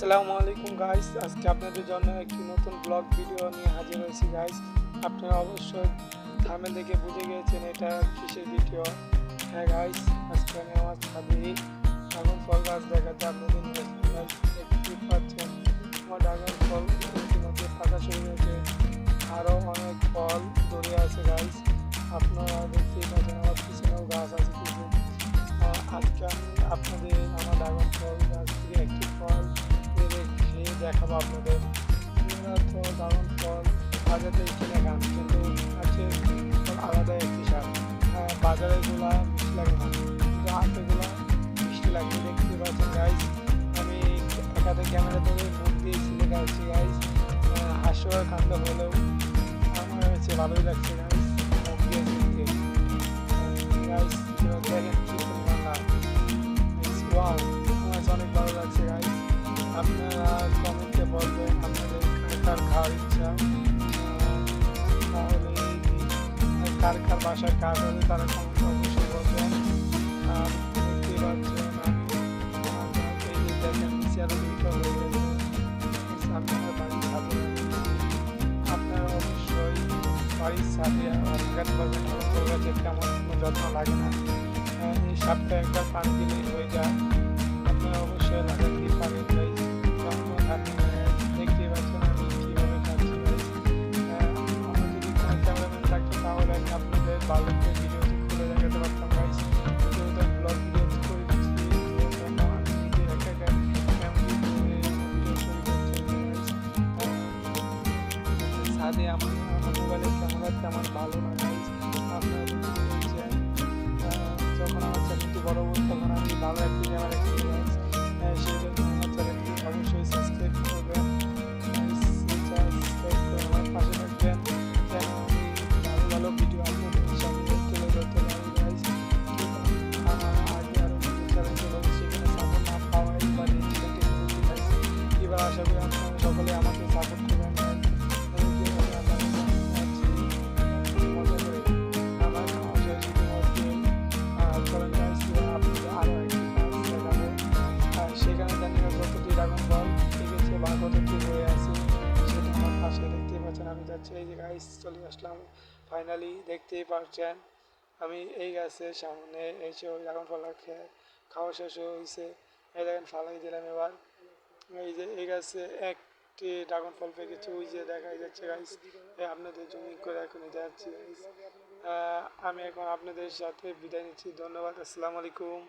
আসসালামু আলাইকুম গাইস আজকে আপনাদের জন্য একটি নতুন ব্লগ ভিডিও নিয়ে হাজির হয়েছি গাইস আপনারা অবশ্যই থামে দেখে বুঝে গিয়েছেন এটা কিসের ভিডিও হ্যাঁ গাইস আজকে আমি আমার ছাদে ড্রাগন ফল গাছ দেখাতে আপনাদের নিয়ে গাইস দেখতে পাচ্ছেন, আমার ড্রাগন ফল ইতিমধ্যে পাকা শুরু হয়েছে আরও অনেক ফল ধরে আছে গাইস আপনারা দেখতেই পাচ্ছেন আমার পিছনেও গাছ আছে কিছু আজকে আমি আপনাদের দেখাবো আপনাদের। ড্রাগন ফল বাজারে কিনে খান কিন্তু আছে আলাদা একটি স্বাদ। হ্যাঁ, বাজারেগুলা মিষ্টি লাগে না কিন্তু হাতেগুলা মিষ্টি লাগে দেখতে পাচ্ছেন গাইস আমি একাতে ক্যামেরা ধরে মুখ দিয়ে ছিলে গাইছি গাইস হাস্যকর কাণ্ড হলেও আমার হচ্ছে ভালোই লাগছে গাইস কমেন্টে বলবেন আপনাদের কার খাওয়ার ইচ্ছা। তাহলে কার কার বাসায় কাজ হবে, তারা কমেন্টে অবশ্যই বলবেন আর দেখতেই পাচ্ছেন দেখেন আরও দুইটা হয়ে গেছে। আপনারা বাড়ির ছাদে। আপনারা অবশ্যই বাড়ির লাগাতে পারবেন আমার গাছের তেমন কোনো যত্ন লাগে না। এই সপ্তাহে একবার পানি দিলেই হয়ে যায়। করে ভিডিওটি খুলে দেখাতে আমি ভিডিও ভিডিও ছাদে আমার মোবাইলের ক্যামেরা তেমন ভালো না গাইজ আপনারা যখন আমার চ্যানেলটি বড় তখন আমি ভালো একটি ক্যামেরা যে চলে আসলাম। ফাইনালি দেখতেই পাচ্ছেন আমি এই গাছের সামনে এসে ড্রাগন ফল খেয়ে খাওয়া শেষ হয়েছে এই দেখেন, ফালাই দিলাম এবার। এই যে এই গাছে একটি ড্রাগন ফল পেকেছে, ওই যে দেখা যাচ্ছে গাইস আপনাদের জমি করে এখন যাচ্ছি আমি এখন আপনাদের সাথে বিদায় নিচ্ছি। ধন্যবাদ, আসসালামু আলাইকুম।